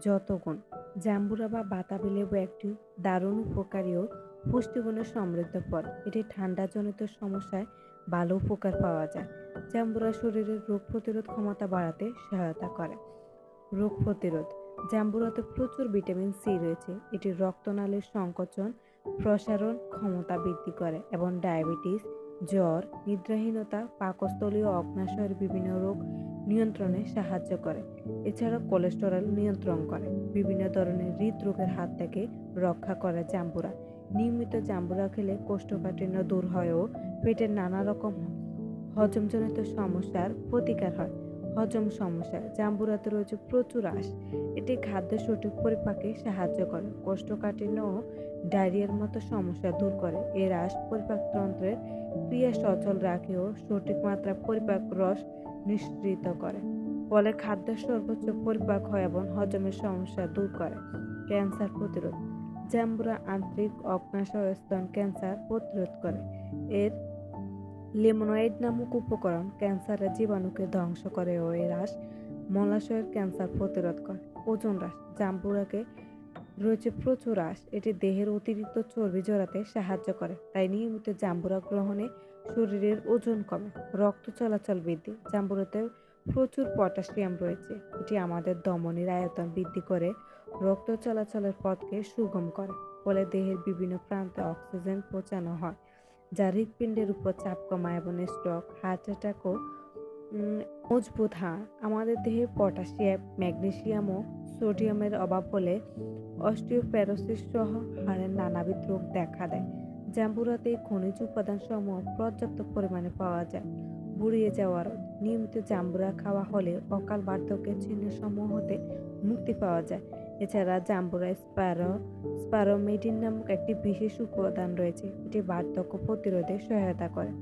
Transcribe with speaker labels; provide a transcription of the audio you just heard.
Speaker 1: যত গুণ জাম্বুরা বা বাতাবি লেবু একটি দারুণ উপকারী ও পুষ্টিগুণে সমৃদ্ধ ফল। এটি ঠান্ডাজনিত সমস্যায় ভালো উপকার পাওয়া যায়। জাম্বুরা শরীরের রোগ প্রতিরোধ ক্ষমতা বাড়াতে সহায়তা করে। রোগ প্রতিরোধ। জাম্বুরাতে প্রচুর ভিটামিন সি রয়েছে। এটি রক্তনালীর সংকোচন, প্রসারণ ক্ষমতা বৃদ্ধি করে এবং ডায়াবেটিস, জ্বর, নিদ্রাহীনতা পাকস্থলীয় অগ্নাশয়ের বিভিন্ন রোগ নিয়ন্ত্রণে সাহায্য করে। এছাড়া কোলেস্টেরল নিয়ন্ত্রণ করে। বিভিন্ন ধরনের হৃদরোগের হাত থেকে রক্ষা করে জাম্বুরা। নিয়মিত জাম্বুরা খেলে কোষ্ঠকাঠিন্য দূর হয় ও পেটের নানা রকম হজমজনিত সমস্যার প্রতিকার হয়। হজম সমস্যা, জাম্বুরাতে রয়েছে প্রচুর আঁশ। এটি খাদ্যের সঠিক পরিপাকে সাহায্য করে। কোষ্ঠকাঠিন্য ও ডায়রিয়ার মতো সমস্যা দূর করে। এর আঁশ পরিপাকতন্ত্রের ক্রিয়া সচল রাখে ও সঠিক মাত্রা পরিপাক রস নিঃসৃত করে। ফলে খাদ্যের সর্বোচ্চ পরিপাক হয় এবং হজমের সমস্যা দূর করে। ক্যান্সার প্রতিরোধ। জ্যাম্বুরা আন্তরিক অগ্নাশয় স্তন ক্যান্সার প্রতিরোধ করে। এর লেমোনয়েড নামক উপকরণ ক্যান্সারের জীবাণুকে ধ্বংস করে ও এর হ্রাস মলাশয়ের ক্যান্সার প্রতিরোধ করে। ওজন হ্রাস। জাম্বুরাকে রয়েছে প্রচুর হ্রাস এটি দেহের অতিরিক্ত চর্বি জড়াতে সাহায্য করে। তাই নিয়মিত জাম্বুরা গ্রহণে শরীরের ওজন কমে। রক্ত চলাচল বৃদ্ধি। জাম্বুরাতে প্রচুর পটাশিয়াম রয়েছে। এটি আমাদের ধমনির আয়তন বৃদ্ধি করে রক্ত চলাচলের পথকে সুগম করে ফলে দেহের বিভিন্ন প্রান্তে অক্সিজেন পৌঁছানো হয় যা হৃৎপিণ্ডের উপর চাপ কমায় এবং স্ট্রোক হার্ট অ্যাটাক ও উম, মজবুত হাড় আমাদের দেহে পটাশিয়াম ম্যাগনেসিয়াম ও সোডিয়ামের অভাব হলে অস্টিওপ্যারোসিস সহ হাড়ের নানাবিধ রোগ দেখা দেয়। জাম্বুরাতে খনিজ উপাদান সমূহ পর্যাপ্ত পরিমাণে পাওয়া যায়। বুড়িয়ে যাওয়ার নিয়মিত জাম্বুরা খাওয়া হলে অকাল বার্ধক্যের চিহ্ন সমূহ হতে মুক্তি পাওয়া যায়। এছাড়া জাম্বুরা স্প্যারো স্পারোমেডিন নামক একটি বিশেষ উপাদান রয়েছে, এটি বার্ধক্য প্রতিরোধে সহায়তা করে।